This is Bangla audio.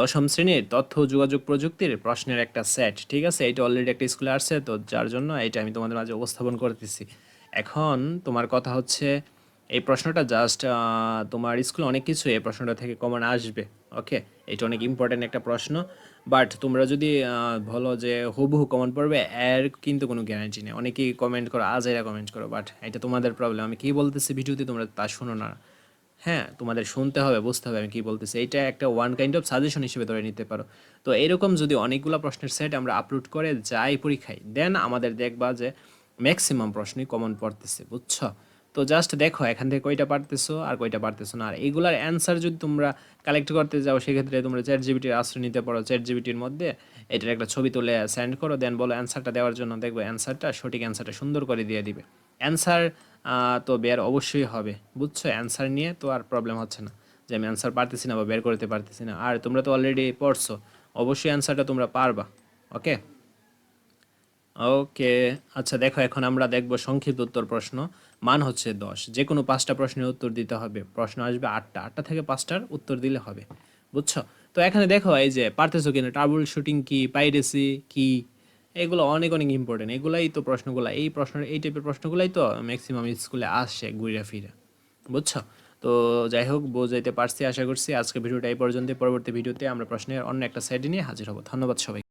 দশম শ্রেণির তথ্য, যোগাযোগ প্রযুক্তির প্রশ্নের একটা সেট ঠিক আছে? এটা অলরেডি একটা স্কুলে আসছে, তো যার জন্য এটা আমি তোমাদের মাঝে উপস্থাপন করতেছি। এখন তোমার কথা হচ্ছে, এই প্রশ্নটা জাস্ট তোমার স্কুলে অনেক কিছু এই প্রশ্নটা থেকে কমন আসবে ওকে এটা অনেক ইম্পর্ট্যান্ট একটা প্রশ্ন বাট তোমরা যদি বলো যে হুবহু কমন পড়বে, এর কিন্তু কোনো গ্যারান্টি নেই। অনেকেই কমেন্ট করো আজ এরা কমেন্ট করো বাট এটা তোমাদের প্রবলেম আমি কী বলতেছি ভিডিওতে তোমরা তা শোনো না। হ্যাঁ তোমাদের শুনতে হবে, বুঝতে হবে আমি কি বলতেছি। এটা একটা ওয়ান কাইন্ড অফ সাজেশন হিসেবে ধরে নিতে পারো। তো এরকম যদি অনেকগুলো প্রশ্নের সেট আমরা আপলোড করে যাই পরীক্ষায় দেন আমাদের দেখবা যে ম্যাক্সিমাম প্রশ্নই কমন পড়তেছে, বুঝছ? তো জাস্ট দেখো, এখান থেকে কয়টা পারতেছো আর কয়টা পারতেছো না। আর এগুলার অ্যান্সার যদি তোমরা কালেক্ট করতে যাও, সেক্ষেত্রে তোমরা চ্যাট জিবিটির আশ্রয় নিতে পারো চ্যাট জিবিটির মধ্যে। এটার একটা ছবি তুলে সেন্ড করো দেন বলো অ্যান্সারটা দেওয়ার জন্য দেখবে অ্যান্সারটা সঠিক অ্যান্সারটা সুন্দর করে দিয়ে দিবে। অ্যান্সার তো বের অবশ্যই হবে। বুঝছ? অ্যান্সার নিয়ে তো আর প্রবলেম হচ্ছে না। যে আমি অ্যান্সার পারতেছি না বা বের করতে পারতেছি না। আর তোমরা তো অলরেডি পড়ছো। অবশ্যই অ্যান্সারটা তোমরা পারবা। ওকে ওকে আচ্ছা দেখো, এখন আমরা দেখব সংক্ষিপ্ত উত্তর প্রশ্ন। মান হচ্ছে দশ। যে কোনো পাঁচটা প্রশ্নের উত্তর দিতে হবে। প্রশ্ন আসবে আটটা। আটটা থেকে পাঁচটার উত্তর দিলে হবে। বুঝছ? তো এখানে দেখো, এই যে, পারতেছো কিনা? ট্রাবল শুটিং কি? পাইরেসি কি? এগুলো অনেক অনেক ইম্পর্টেন্ট এগুলাই তো প্রশ্নগুলো, এই প্রশ্ন, এই টাইপের প্রশ্নগুলাই তো ম্যাক্সিমাম স্কুলে আসে ঘুরে ফিরে। বুঝছ? তো যাই হোক, বোঝাইতে পারছি, আশা করছি আজকে ভিডিওটা এই পর্যন্ত পরবর্তী ভিডিওতে আমরা প্রশ্নের অন্য একটা সাইডে নিয়ে হাজির হব। ধন্যবাদ সবাই